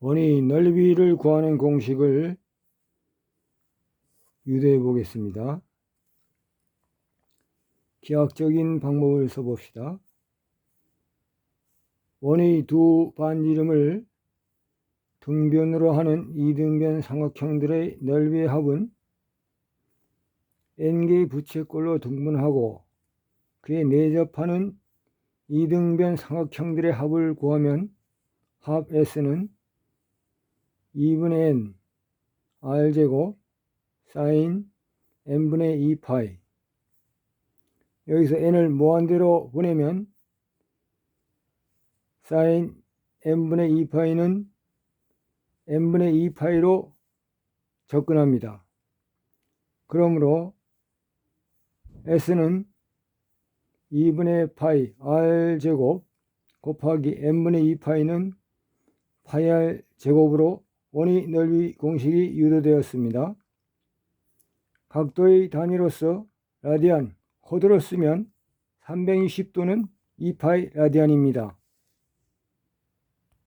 원의 넓이를 구하는 공식을 유도해 보겠습니다. 기하학적인 방법을 써봅시다. 원의 두 반지름을 등변으로 하는 이등변 삼각형들의 넓이의 합은 n개의 부채꼴로 등분하고 그에 내접하는 이등변 삼각형들의 합을 구하면 합 S는 2분의 n r제곱 사인 n분의 2파이 여기서 n을 무한대로 보내면 사인 n분의 2파이는 n분의 2파이로 접근합니다. 그러므로 s는 2분의 파이 r제곱 곱하기 n분의 2파이는 파이 r 제곱으로 원의 넓이 공식이 유도되었습니다. 각도의 단위로서 라디안, 코드로 쓰면 320도는 2파이 라디안입니다.